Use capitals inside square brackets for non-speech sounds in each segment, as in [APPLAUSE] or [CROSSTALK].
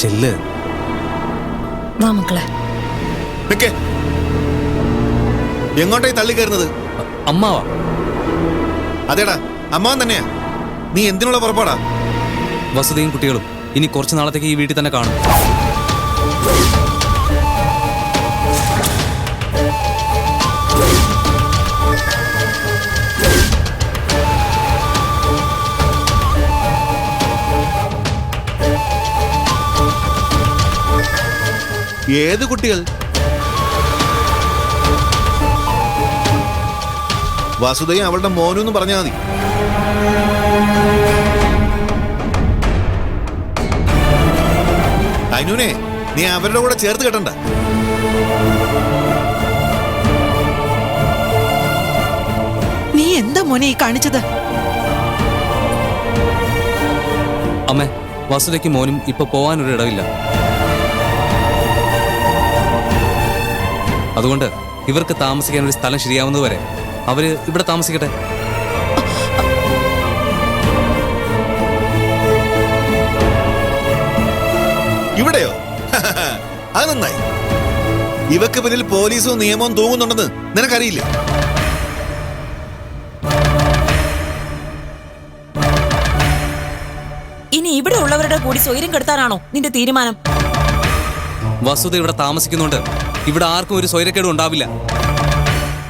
ചെല്ല്. വാ മക്കളെ. നിക്കേ. എങ്ങോട്ടായി തള്ളി കയറുന്നത്? അമ്മാവാ. അതേടാ അമ്മാവൻ തന്നെയാ. നീ എന്തിനുള്ള പുറപ്പാടാ? വസുതയും കുട്ടികളും ഇനി കുറച്ച് നാളത്തേക്ക് ഈ വീട്ടിൽ തന്നെ കാണും. ഏത് കുട്ടികൾ? വാസുദേവ അവളുടെ മോനും എന്ന് പറഞ്ഞാൽ മതി. അനുനെ നീ അവരുടെ കൂടെ ചേർത്ത് കെട്ടണ്ട. നീ എന്താ മോനെ ഈ കാണിച്ചത്? അമ്മേ വസുതയ്ക്ക് മോനും ഇപ്പൊ പോവാനൊരു ഇടവില്ല അതുകൊണ്ട് ഇവർക്ക് താമസിക്കാൻ ഒരു സ്ഥലം ശരിയാവുന്നതുവരെ അവർ ഇവിടെ താമസിക്കട്ടെ. ഇവിടെയോ? [LAUGHS] അത് നന്നായി. ഇവക്ക് പിന്നിൽ പോലീസും നിയമവും തൂങ്ങുന്നുണ്ടെന്ന് നിനക്കറിയില്ല? ഇനി ഇവിടെ ഉള്ളവരുടെ കൂടി സ്വൈര്യം കെടുത്താനാണോ നിന്റെ തീരുമാനം? വസുത ഇവിടെ താമസിക്കുന്നുണ്ട്. ഇവിടെ ആർക്കും ഒരു സ്വൈരക്കേടും ഉണ്ടാവില്ല.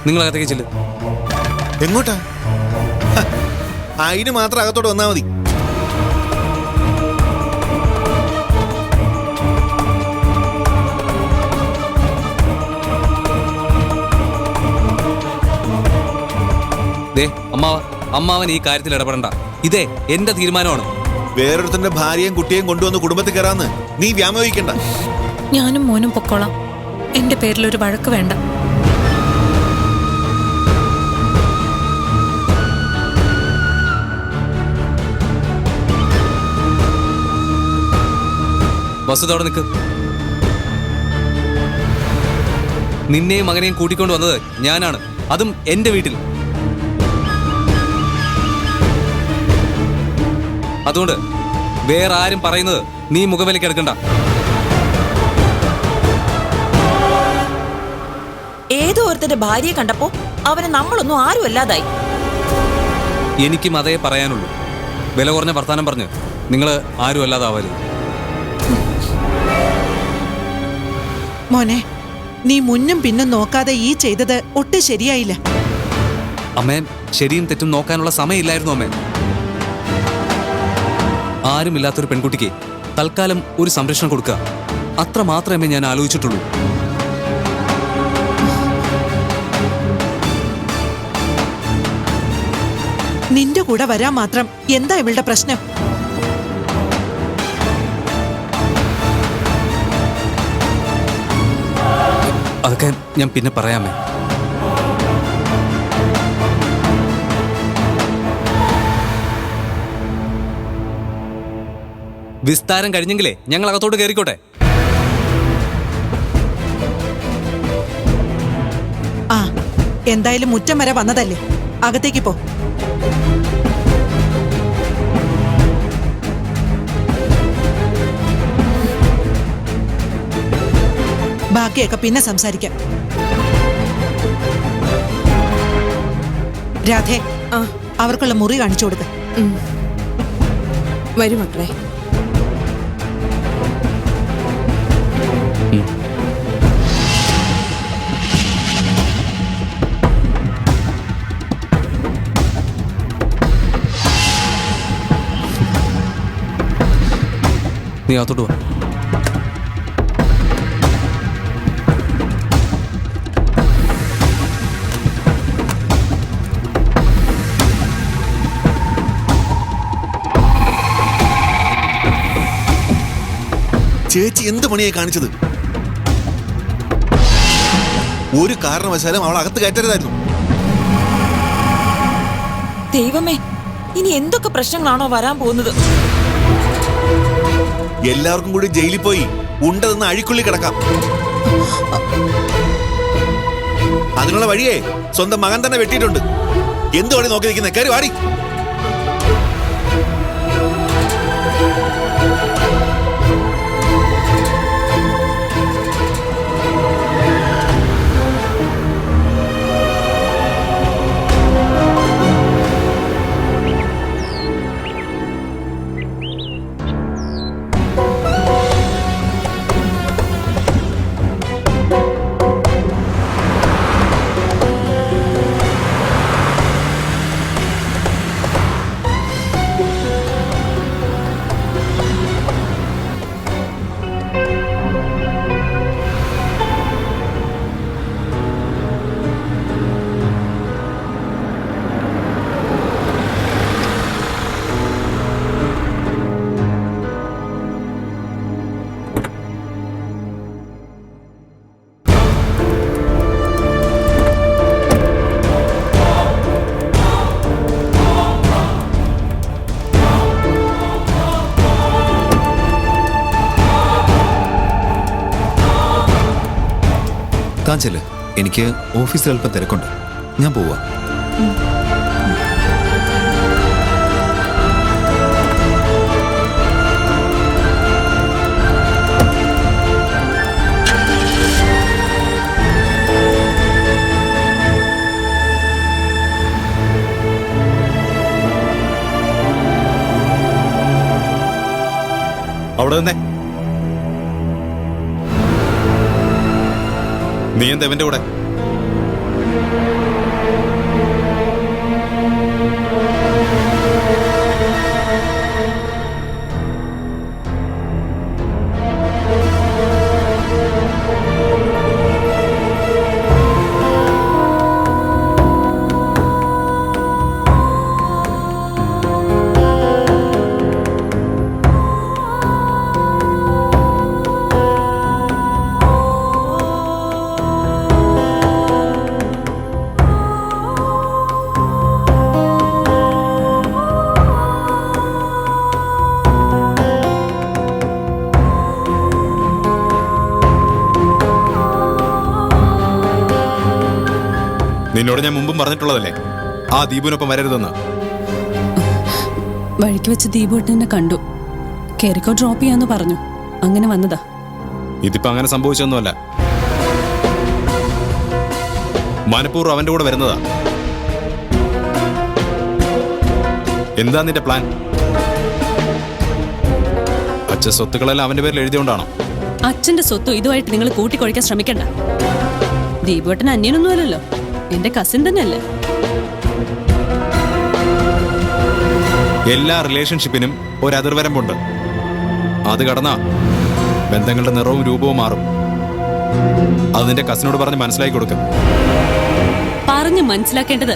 നിങ്ങൾ അകത്തേക്ക് ചെല്ലു. എങ്ങോട്ടാ? അതിന് മാത്രം അകത്തോട്ട് വന്നാ മതി. ദേ അമ്മാവ അമ്മാവൻ ഈ കാര്യത്തിൽ ഇടപെടണ്ട. ഇതേ എന്റെ തീരുമാനമാണ്. വേറൊരുത്തന്റെ ഭാര്യയും കുട്ടിയെയും കൊണ്ടുവന്ന് കുടുംബത്തിൽ കയറാന്ന് നീ വ്യാമോഹിക്കണ്ട. ഞാനും മോനും പൊക്കോളാം. എന്റെ പേരിൽ ഒരു വഴക്ക് വേണ്ട. വസുത അവിടെ നിൽക്ക് നിന്നെയും മകനെയും കൂട്ടിക്കൊണ്ട് വന്നത് ഞാനാണ്. അതും എന്റെ വീട്ടിൽ. അതുകൊണ്ട് വേറെ ആരും പറയുന്നത് നീ മുഖവിലേക്ക് എടുക്കണ്ട. ഏതോ ഒരുത്തന്റെ ഭാര്യയെ കണ്ടപ്പോ അവനെ നമ്മളൊന്നും ആരും അല്ലാതായി. എനിക്കും അതേ പറയാനുള്ളൂ. വില കുറഞ്ഞ വർത്താനം പറഞ്ഞു നിങ്ങൾ ആരും അല്ലാതാവരുത്. മോനെ നീ മുന്നും പിന്നും നോക്കാതെ ഈ ചെയ്തത് ഒട്ടും ശരിയായില്ല. അമ്മേ ശരിയും തെറ്റും നോക്കാനുള്ള സമയമില്ലായിരുന്നു അമ്മേ. ആരുമില്ലാത്തൊരു പെൺകുട്ടിക്ക് തൽക്കാലം ഒരു സംരക്ഷണം കൊടുക്കുക. അത്ര മാത്രമേ ഞാൻ ആലോചിച്ചിട്ടുള്ളൂ. നിന്റെ കൂടെ വരാൻ മാത്രം എന്താ ഇവളുടെ പ്രശ്നം? അതൊക്കെ ഞാൻ പിന്നെ പറയാമേ. വിസ്താരം കഴിഞ്ഞെങ്കിലേ ഞങ്ങൾ അകത്തോട്ട് കയറിക്കോട്ടെ ആ എന്തായാലും മുറ്റം വരെ വന്നതല്ലേ? അകത്തേക്ക് പോ. ബാക്കിയൊക്കെ പിന്നെ സംസാരിക്കാം. രാധേ ആ. അവർക്കുള്ള മുറി കാണിച്ചു കൊടുക്ക. വരൂ മക്കളെ. നീ അകത്തോട്ട് വാ. ചേച്ചി എന്ത് പണിയായി കാണിച്ചത്? ഒരു കാരണവശാലും അവൾ അകത്ത് കയറ്റരുതായിരുന്നു. ദൈവമേ ഇനി എന്തൊക്കെ പ്രശ്നങ്ങളാണോ വരാൻ പോകുന്നത്? എല്ലാവർക്കും കൂടി ജയിലിൽ പോയി ഉണ്ടതെന്ന് അഴിക്കുള്ളി കിടക്കാം. അതിനുള്ള വഴിയേ സ്വന്തം മകൻ തന്നെ വെട്ടിയിട്ടുണ്ട്. എന്ത് വഴി നോക്കി നിൽക്കുന്നത് കയറി വാടി. എനിക്ക് ഓഫീസിൽ അല്പം തിരക്കുണ്ട്. ഞാൻ പോവാ. അവിടെ നിന്നേ. നീ എന്താ എവന്റെ കൂടെ. നിന്നോട് ഞാൻ മുമ്പും പറഞ്ഞിട്ടുള്ളതല്ലേ? ആ ദീപുവിനൊപ്പം വരരുതെന്ന്. വഴിക്ക് വെച്ച് ദീപുട്ടിനെ കണ്ടു. കേറിക്കോ ഡ്രോപ്പ് ചെയ്യാന്ന് പറഞ്ഞു. അങ്ങനെ വന്നതാ. ഇതിപ്പോ അങ്ങനെ സംഭവിച്ചൊന്നുമല്ല. മനഃപൂർവം അവന്റെ കൂടെ വരുന്നതാ. എന്താ നിന്റെ പ്ലാൻ അച്ഛൻ സ്വത്തുക്കളെല്ലാം അവന്റെ പേരിൽ എഴുതിയോണ്ടാണോ? അച്ഛന്റെ സ്വത്തും ഇതുമായിട്ട് നിങ്ങൾ കൂട്ടിക്കൊഴിക്കാൻ ശ്രമിക്കണ്ട. ദീപുട്ടൻ അന്യനൊന്നുമല്ലല്ലോ. എന്റെ കസിൻ തന്നെയല്ലേ? എല്ലാ റിലേഷൻഷിപ്പിനും ഒരു അതിർവരമ്പുണ്ട്. അത് കടന്ന ബന്ധങ്ങളുടെ നിറവും രൂപവും മാറും. അതിന്റെ നിന്റെ കസിനോട് പറഞ്ഞ് മനസ്സിലാക്കി കൊടുക്കും. പറഞ്ഞ് മനസ്സിലാക്കേണ്ടത്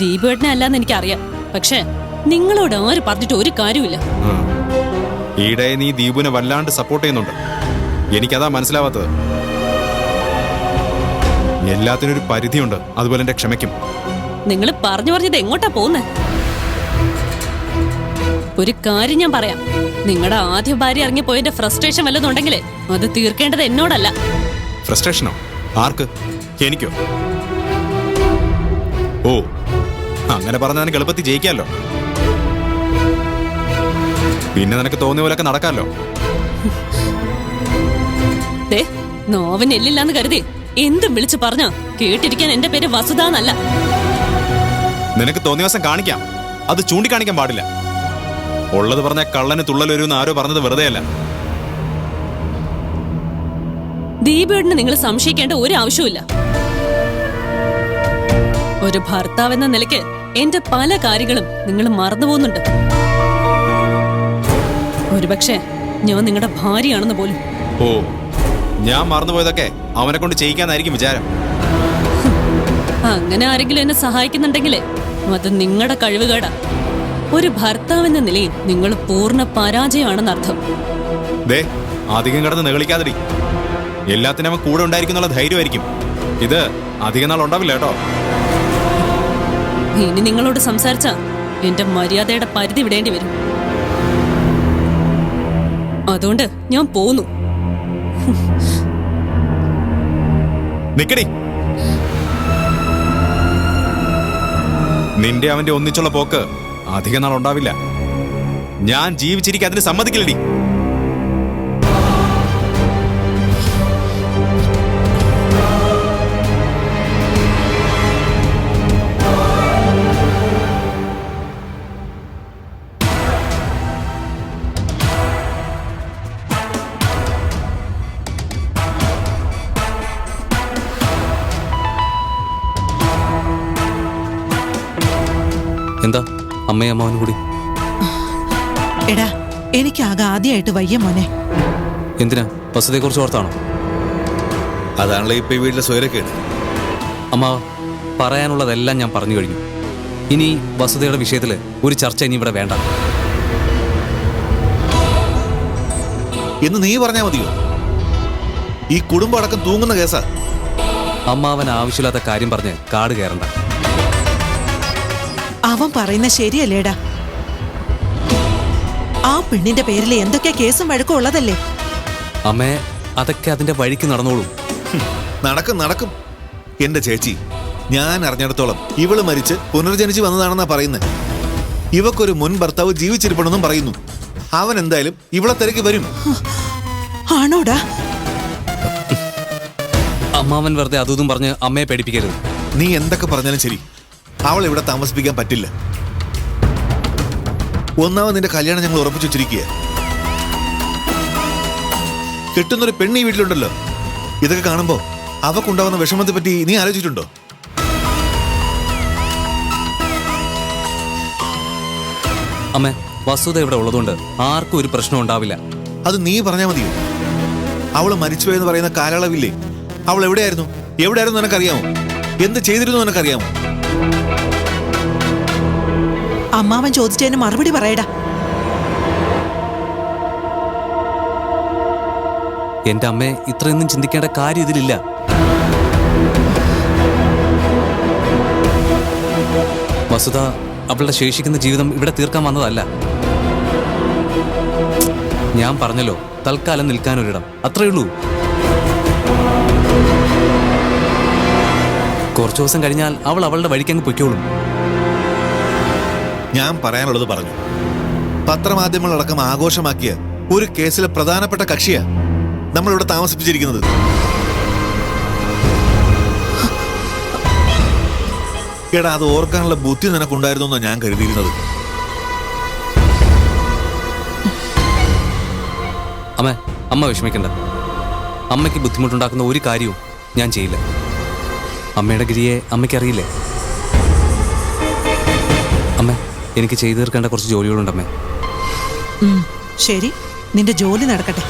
ദീപേട്ടനെ അല്ലാന്ന് എനിക്കറിയാം. പക്ഷേ നിങ്ങളോട് ആര് പറഞ്ഞിട്ട് ഒരു കാര്യമില്ല ഈടെ നീ ദീപുവിനെ വല്ലാണ്ട് സപ്പോർട്ട് ചെയ്യുന്നുണ്ട്. എനിക്കതാ മനസ്സിലാവാത്തത്. എല്ലാത്തിനും ഒരു പരിധിയുണ്ട്. അതുപോലെ എന്റെ ക്ഷമയ്ക്കും. നിങ്ങൾ പറഞ്ഞു പറഞ്ഞത് എങ്ങോട്ടാ പോകുന്നേ? ഒരു കാര്യം ഞാൻ പറയാം. നിങ്ങളുടെ ആദ്യ ഭാര്യ ഇറങ്ങിപ്പോയതിന്റെ ഫ്രസ്ട്രേഷൻ വല്ലതുണ്ടെങ്കിലേ അത് തീർക്കേണ്ടത് എന്നോടല്ല. ഫ്രസ്ട്രേഷനോ ആർക്ക്? എനിക്കോ? ഓ അങ്ങനെ പറഞ്ഞാൽ എളുപ്പത്തിൽ ജയിക്കാമല്ലോ പിന്നെ നിനക്ക് തോന്നിയ പോലൊക്കെ നടക്കാമല്ലോ നോവൻ എല്ലില്ലാന്ന് കരുതി. എന്തും വിളിച്ചു പറഞ്ഞ കേട്ടിരിക്കാൻ എന്റെ പേര് വസുതാന്നല്ല നിനക്ക് തോന്നിയ ദിവസം കാണിക്കാം. അത് ചൂണ്ടിക്കാണിക്കാൻ പാടില്ല. ഉള്ളത് പറഞ്ഞ കള്ളന് തുള്ളൽ വരുമെന്ന് ആരോ പറഞ്ഞത് വെറുതെയല്ല ദീപേടിന് നിങ്ങൾ സംശയിക്കേണ്ട ഒരു ആവശ്യമില്ല ഒരു ഭർത്താവ് എന്ന നിലയ്ക്ക് എന്റെ പല കാര്യങ്ങളും നിങ്ങൾ മറന്നു പോകുന്നുണ്ട്. ഒരുപക്ഷെ ഞാൻ നിങ്ങളുടെ ഭാര്യയാണെന്ന് പോലും. ഓ ഞാൻ മറന്നുപോയതൊക്കെ അവനെ കൊണ്ട് ചെയ്യിക്കാന്നായിരിക്കും വിചാരം. അങ്ങനെ ആരെങ്കിലും എന്നെ സഹായിക്കുന്നുണ്ടെങ്കിലേ അത് നിങ്ങളുടെ കഴിവുകേടാ. ഒരു ഭർത്താവെന്ന നിലയിൽ നിങ്ങൾ പൂർണ പരാജയമാണെന്നർത്ഥം ദേ അധികം കിടന്ന് നെകളിക്കാതെടി. എല്ലാത്തിനും അവൻ കൂടെ ഉണ്ടായിരിക്കുന്നുള്ള ധൈര്യമായിരിക്കും. ഇത് അധികം നാൾ ഉണ്ടാവില്ല കേട്ടോ. ഇനി നിങ്ങളോട് സംസാരിച്ച എന്റെ മര്യാദയുടെ പരിധി വിടേണ്ടി വരും. അതുകൊണ്ട് ഞാൻ പോന്നു. [LAUGHS] നിക്കടി. നിന്റെ അവന്റെ ഒന്നിച്ചുള്ള പോക്ക് അധികം നാൾ ഉണ്ടാവില്ല ഞാൻ ജീവിച്ചിരിക്കാൻ അതിന് സമ്മതിക്കില്ലടി. അമ്മയും അമ്മാവനും കൂടി. എടാ എനിക്ക് ആകെ ആദ്യമായിട്ട് വയ്യ മോനെ. എന്തിനാ? വസതിയെ കുറിച്ച് ഓർത്താണോ? അതാണല്ലോ ഇപ്പൊ ഈ വീട്ടിലെ സ്വയരക്കേട് അമ്മ പറയാനുള്ളതെല്ലാം ഞാൻ പറഞ്ഞു കഴിഞ്ഞു. ഇനി വസതിയുടെ വിഷയത്തിൽ ഒരു ചർച്ച ഇനി ഇവിടെ വേണ്ട. എന്ന് നീ പറഞ്ഞാ മതിയോ? ഈ കുടുംബം അടക്കം തൂങ്ങുന്ന കേസാ. അമ്മാവൻ ആവശ്യമില്ലാത്ത കാര്യം പറഞ്ഞ് കാട് കയറണ്ട. അവൻ പറയുന്ന ശരിയല്ലേടാ? ആ പെണ്ണിന്റെ പേരിൽ എന്തൊക്കെ കേസും വഴക്കും ഉള്ളതല്ലേ? അമ്മേ അതൊക്കെ അതിന്റെ വഴിക്ക് നടന്നോളൂ. നടക്കും നടക്കും. എന്റെ ചേച്ചി ഞാൻ അറിഞ്ഞിടത്തോളം ഇവൾ മരിച്ച് പുനർജനിച്ചു വന്നതാണെന്നാ പറയുന്നത് ഇവക്കൊരു മുൻ ഭർത്താവ് ജീവിച്ചിരിപ്പണെന്നും പറയുന്നു. അവൻ എന്തായാലും ഇവളെ തിരക്കി വരും. ആണോടാ? അമ്മാവൻ വെറുതെ അതും പറഞ്ഞ് അമ്മയെ പേടിപ്പിക്കരുത്. നീ എന്തൊക്കെ പറഞ്ഞാലും ശരി. അവൾ ഇവിടെ താമസിപ്പിക്കാൻ പറ്റില്ല. ഒന്നാമത് നിന്റെ കല്യാണം ഞങ്ങൾ ഉറപ്പിച്ചു വെച്ചിരിക്കുക. കിട്ടുന്നൊരു പെണ്ണ് ഈ വീട്ടിലുണ്ടല്ലോ. ഇതൊക്കെ കാണുമ്പോ അവക്കുണ്ടാവുന്ന വിഷമത്തെ പറ്റി നീ ആലോചിച്ചിട്ടുണ്ടോ? അമ്മ വസ്തുത ഇവിടെ ഉള്ളതുകൊണ്ട് ആർക്കും ഒരു പ്രശ്നം ഉണ്ടാവില്ല. അത് നീ പറഞ്ഞാൽ മതിയോ? അവൾ മരിച്ചുപോയെന്ന് പറയുന്ന കാലയളവില്ലേ? അവൾ എവിടെയായിരുന്നു? എവിടെയായിരുന്നു നിനക്കറിയാമോ? എന്ത് ചെയ്തിരുന്നു നിനക്കറിയാമോ? അമ്മാവൻ ചോദിച്ചതിന് മറുപടി പറയടാ. എന്റെ അമ്മയെ ഇത്രയൊന്നും ചിന്തിക്കേണ്ട കാര്യം ഇതിലില്ല. വസുധ അവളുടെ ശേഷിക്കുന്ന ജീവിതം ഇവിടെ തീർക്കാൻ വന്നതല്ല. ഞാൻ പറഞ്ഞല്ലോ തൽക്കാലം നിൽക്കാനൊരിടം അത്രേ ഉള്ളൂ. കുറച്ചു ദിവസം കഴിഞ്ഞാൽ അവൾ അവളുടെ വഴിക്കങ്ങ് പൊയ്ക്കോളും. ഞാൻ പറയാനുള്ളത് പറഞ്ഞു. പത്രമാധ്യമങ്ങളടക്കം ആഘോഷമാക്കിയ ഒരു കേസിലെ പ്രധാനപ്പെട്ട കക്ഷിയാ നമ്മളിവിടെ താമസിപ്പിച്ചിരിക്കുന്നത്. എടാ അത് ഓർക്കാനുള്ള ബുദ്ധി നിനക്കുണ്ടായിരുന്നു എന്നാ ഞാൻ കരുതിയിരുന്നത്. അമ്മ അമ്മ വിഷമിക്കണ്ട. അമ്മയ്ക്ക് ബുദ്ധിമുട്ടുണ്ടാക്കുന്ന ഒരു കാര്യവും ഞാൻ ചെയ്യില്ല. അമ്മയുടെ ഗിരിയെ അമ്മയ്ക്കറിയില്ലേ? അമ്മ എനിക്ക് ചെയ്തു തീർക്കേണ്ട കുറച്ച് ജോലികളുണ്ടമ്മേ ശരി. നിന്റെ ജോലി നടക്കട്ടെ.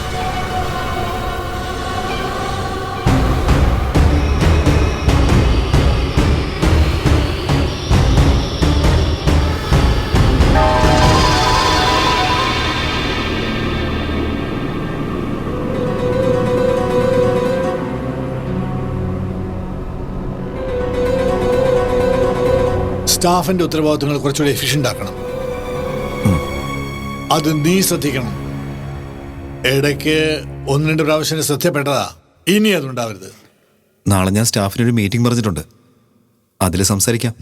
സ്റ്റാഫിന്റെ ഉത്തരവാദിത്തങ്ങൾ കുറച്ചുകൂടി എഫിഷ്യന്റ് ആക്കണം. അത് നീ ശ്രദ്ധിക്കണം. ഇടയ്ക്ക് ഒന്ന് രണ്ട് പ്രാവശ്യം ശ്രദ്ധപ്പെട്ടതാ ഇനി അതുണ്ടാവരുത്. നാളെ ഞാൻ സ്റ്റാഫിന് ഒരു മീറ്റിംഗ് പറഞ്ഞിട്ടുണ്ട്. അതിൽ സംസാരിക്കാം.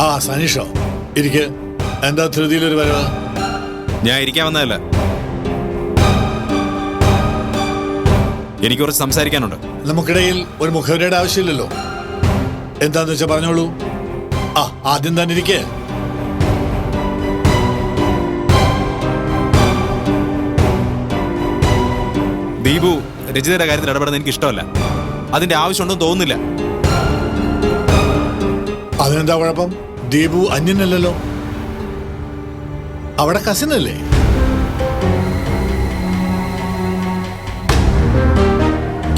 ആ സനീഷോ ഇരിക്ക്. എന്താ ധൃതിയിലൊരു വരവ്? ഞാൻ ഇരിക്കാൻ വന്നതല്ല. എനിക്ക് കുറച്ച് സംസാരിക്കാനുണ്ട്. നമുക്കിടയിൽ ഒരു മുഖവരിയുടെ ആവശ്യമില്ലല്ലോ. എന്താന്ന് വെച്ചാ പറഞ്ഞോളൂ. ആ ആദ്യം തന്നെ ഇരിക്കേ. ദീപു രചിതയുടെ കാര്യത്തിൽ ഇടപെടുന്നത് എനിക്ക് ഇഷ്ടമല്ല. അതിന്റെ ആവശ്യമുണ്ടെന്ന് തോന്നുന്നില്ല. അതിനെന്താ കുഴപ്പം? ദീപു അന്യനല്ലല്ലോ. അവിടെ കസിനല്ലേ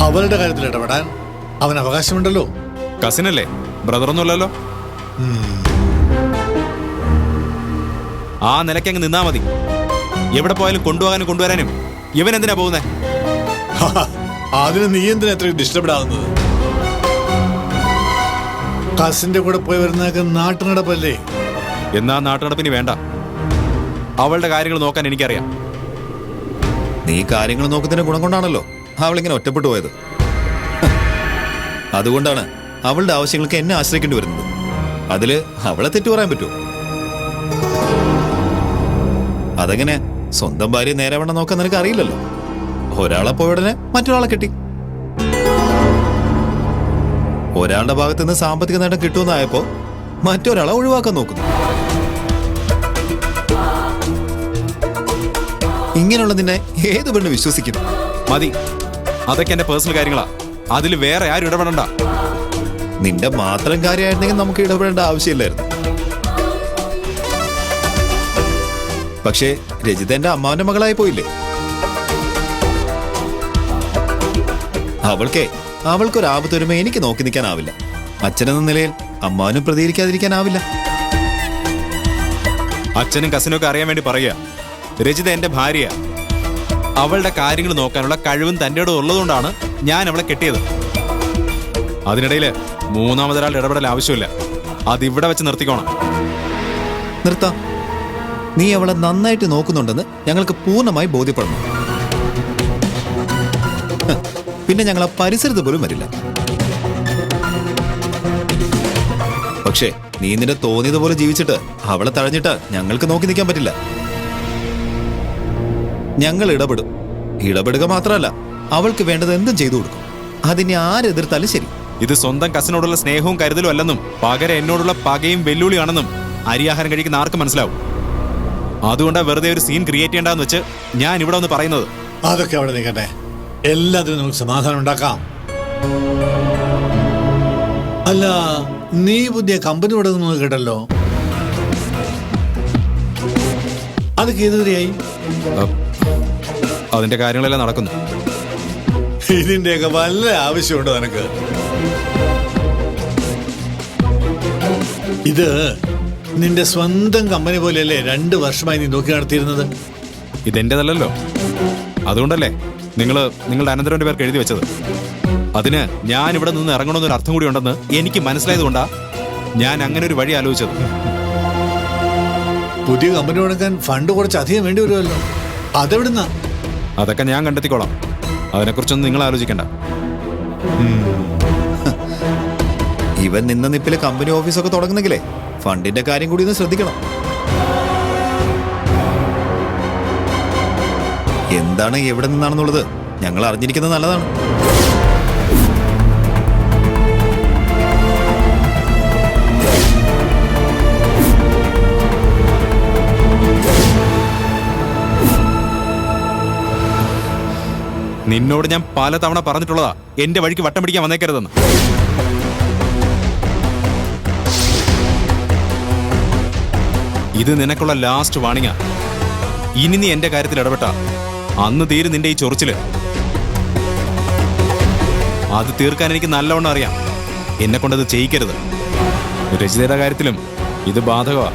അവരുടെ കാര്യത്തിൽ ഇടപെടാൻ അവൻ അവകാശമുണ്ടല്ലോ. കസിനല്ലേ? ബ്രദറൊന്നുമല്ലല്ലോ? ആ നിലയ്ക്ക് അങ്ങ് നിന്നാ മതി. എവിടെ പോയാലും കൊണ്ടുപോകാനും കൊണ്ടുവരാനും. ഇവൻ എന്തിനാ പോകുന്നേ? അതിന് നീ എന്തിനാ എത്ര ഡിസ്റ്റർബ് ആകുന്നത്? കസിന്റെ കൂടെ പോയി വരുന്നതൊക്കെ നാട്ടുനടപ്പല്ലേ? എന്നാ നാട്ടുനടപ്പിന് വേണ്ട. അവളുടെ കാര്യങ്ങൾ നോക്കാൻ എനിക്കറിയാം. നീ കാര്യങ്ങൾ നോക്കുന്നതിന് ഗുണം കൊണ്ടാണല്ലോ അവളിങ്ങനെ ഒറ്റപ്പെട്ടു പോയത്. അതുകൊണ്ടാണ് അവളുടെ ആവശ്യങ്ങൾക്ക് എന്നെ ആശ്രയിക്കേണ്ടി വരുന്നത്. അതിൽ അവളെ തെറ്റു പറയാൻ പറ്റുമോ അതെങ്ങനെ? സ്വന്തം ഭാര്യ നേരെ നോക്കാൻ നിനക്ക് അറിയില്ലല്ലോ. ഒരാളെ പോയ ഉടനെ മറ്റൊരാളെ കിട്ടി. ഒരാളുടെ ഭാഗത്ത് നിന്ന് സാമ്പത്തിക നേട്ടം കിട്ടുമെന്നായപ്പോ മറ്റൊരാളെ ഒഴിവാക്കാൻ നോക്കുന്നു. ഇങ്ങനെയുള്ള നിന്നെ ഏത് പെണ്ണ് വിശ്വസിക്കും മതി. അതൊക്കെ എന്റെ പേഴ്സണൽ കാര്യങ്ങളാ. അതിൽ വേറെ ആരും ഇടപെടണ്ട. നിന്റെ മാത്രം കാര്യമായിരുന്നെങ്കിൽ നമുക്ക് ഇടപെടേണ്ട ആവശ്യമില്ലായിരുന്നു. പക്ഷേ രജിത എന്റെ അമ്മാവന്റെ മകളായി പോയില്ലേ? അവൾക്കേ അവൾക്കൊരു ആപത്ത് വരുമ്പോ എനിക്ക് നോക്കി നിൽക്കാനാവില്ല. അച്ഛനെന്ന നിലയിൽ അമ്മാവനും പ്രതികരിക്കാതിരിക്കാനാവില്ല. അച്ഛനും കസിനും ഒക്കെ അറിയാൻ വേണ്ടി പറയുക. രജിത എന്റെ ഭാര്യ. അവളുടെ കാര്യങ്ങൾ നോക്കാനുള്ള കഴിവും തന്റെ ഉള്ളതുകൊണ്ടാണ് ഞാൻ അവളെ കെട്ടിയത്. അതിനിടയിൽ മൂന്നാമതൊരാൾ ഇടപെടൽ ആവശ്യമില്ല. അതിവിടെ വെച്ച് നിർത്തിക്കോണം. നിർത്താം. നീ അവളെ നന്നായിട്ട് നോക്കുന്നുണ്ടെന്ന് ഞങ്ങൾക്ക് പൂർണമായി ബോധ്യപ്പെടണം പിന്നെ ഞങ്ങൾ പരിസരത്ത് പോലും വരില്ല. പക്ഷേ നീ നിന്റെ തോന്നിയതുപോലെ ജീവിച്ചിട്ട് അവളെ തഴഞ്ഞിട്ട് ഞങ്ങൾക്ക് നോക്കി നിൽക്കാൻ പറ്റില്ല. ഞങ്ങൾ ഇടപെടും. ഇടപെടുക മാത്രമല്ല അവൾക്ക് വേണ്ടത് എന്തും ചെയ്തു കൊടുക്കും. അതിനെ ആരെതിർത്താലും ശരി. ഇത് സ്വന്തം കസിനോടുള്ള സ്നേഹവും കരുതലും അല്ലെന്നും പകരം എന്നോടുള്ള പകയും വെല്ലുവിളിയാണെന്നും അരിയാഹാരം കഴിക്കുന്ന ആർക്കും മനസ്സിലാവും. അതുകൊണ്ടാ വെറുതെ ഒരു സീൻ ക്രിയേറ്റ് ചെയ്യേണ്ടെന്ന് വെച്ച് ഞാൻ ഇവിടെ ഒന്ന് പറയുന്നത്. അതൊക്കെ അവിടെ നിൽക്കട്ടെ. എല്ലാത്തിനും നമുക്ക് സമാധാനം ഉണ്ടാക്കാം. അല്ല നീ പുതിയ കമ്പനി തുടങ്ങുന്നത് കേട്ടല്ലോ അതൊക്കെ ഏതുവരെയായി അഹ്, അതിന്റെ കാര്യങ്ങളെല്ലാം നടക്കുന്നു. ഇതിന്റെയൊക്കെ വല്ല ആവശ്യമുണ്ടോ നിനക്ക്? ഇത് നിന്റെ സ്വന്തം കമ്പനി പോലെയല്ലേ രണ്ട് വർഷമായി നീ നോക്കി നടത്തിയിരുന്നത്? ഇതെന്റേതല്ലോ അതുകൊണ്ടല്ലേ നിങ്ങൾ നിങ്ങളുടെ അനന്തരവന്റെ പേർക്ക് എഴുതി വെച്ചത്. അതിന് ഞാൻ ഇവിടെ നിന്ന് ഇറങ്ങണമെന്നൊരു അർത്ഥം കൂടി ഉണ്ടെന്ന് എനിക്ക് മനസ്സിലായതുകൊണ്ടാ ഞാൻ അങ്ങനെ ഒരു വഴി ആലോചിച്ചത്. പുതിയ കമ്പനി തുടങ്ങാൻ ഫണ്ട് കുറച്ച് അധികം വേണ്ടി വരുമല്ലോ. അതെവിടുന്ന? അതൊക്കെ ഞാൻ കണ്ടെത്തിക്കോളാം. അതിനെക്കുറിച്ചൊന്നും നിങ്ങൾ ആലോചിക്കണ്ട. ഇവൻ നിന്ന നിപ്പിൽ കമ്പനി ഓഫീസൊക്കെ തുടങ്ങുന്നെങ്കിലേ ഫണ്ടിന്റെ കാര്യം കൂടി ഒന്ന് ശ്രദ്ധിക്കണം. എന്താണ് എവിടെ നിന്നാണെന്നുള്ളത്? ഞങ്ങൾ അറിഞ്ഞിരിക്കുന്നത് നല്ലതാണ്. നിന്നോട് ഞാൻ പല തവണ പറഞ്ഞിട്ടുള്ളതാ. എന്റെ വഴിക്ക് വട്ടം പിടിക്കാൻ വന്നേക്കരുതെന്ന്. ഇത് നിനക്കുള്ള ലാസ്റ്റ് വാണിങ്ങാ ഇനി നീ എന്റെ കാര്യത്തിൽ ഇടപെട്ട. അന്ന് തീരും നിന്റെ ഈ ചൊറിച്ചിൽ. അത് തീർക്കാൻ എനിക്ക് നല്ലവണ്ണം അറിയാം. എന്നെ കൊണ്ടത് ചെയ്യിക്കരുത്. രചിതയുടെ കാര്യത്തിലും ഇത് ബാധകമാ.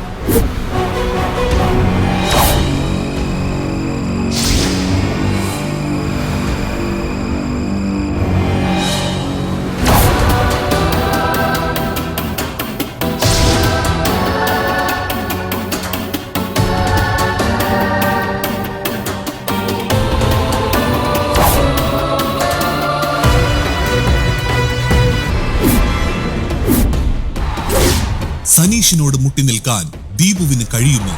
സനീഷിനോട് മുട്ടി നിൽക്കാൻ ദീപുവിന് കഴിയുന്നു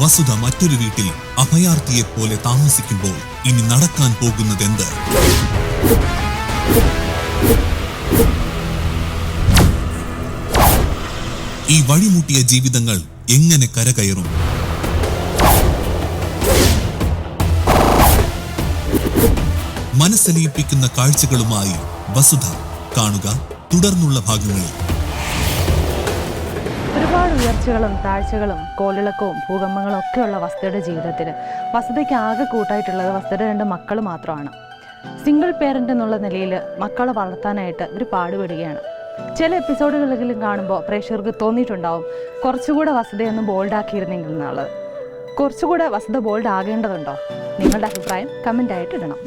വസുധ മറ്റൊരു വീട്ടിൽ അഭയാർത്ഥിയെ പോലെ താമസിക്കുമ്പോൾ ഇനി നടക്കാൻ പോകുന്നത് എന്ത് ഈ വഴിമുട്ടിയ ജീവിതങ്ങൾ എങ്ങനെ കരകയറും? മനസ്സലിയിപ്പിക്കുന്ന കാഴ്ചകളുമായി വസുധ കാണുക തുടർന്നുള്ള ഭാഗങ്ങളിൽ ഒരുപാട് ഉയർച്ചകളും താഴ്ചകളും കോളിളക്കവും ഭൂകമ്പങ്ങളും ഒക്കെയുള്ള വസ്തുയുടെ ജീവിതത്തിൽ വസതയ്ക്ക് ആകെ കൂട്ടായിട്ടുള്ളത് വസ്തുയുടെ രണ്ട് മക്കൾ മാത്രമാണ്. സിംഗിൾ പേരന്റ് എന്നുള്ള നിലയിൽ മക്കളെ വളർത്താനായിട്ട് ഒരു പാടുപെടുകയാണ്. ചില എപ്പിസോഡുകളെങ്കിലും കാണുമ്പോൾ പ്രേക്ഷകർക്ക് തോന്നിയിട്ടുണ്ടാവും കുറച്ചുകൂടെ ബോൾഡ് ബോൾഡാക്കിയിരുന്നെങ്കിൽ എന്നുള്ളത് കുറച്ചുകൂടെ വസത ബോൾഡ് ആകേണ്ടതുണ്ടോ? നിങ്ങളുടെ അഭിപ്രായം കമന്റായിട്ട് ഇടണം.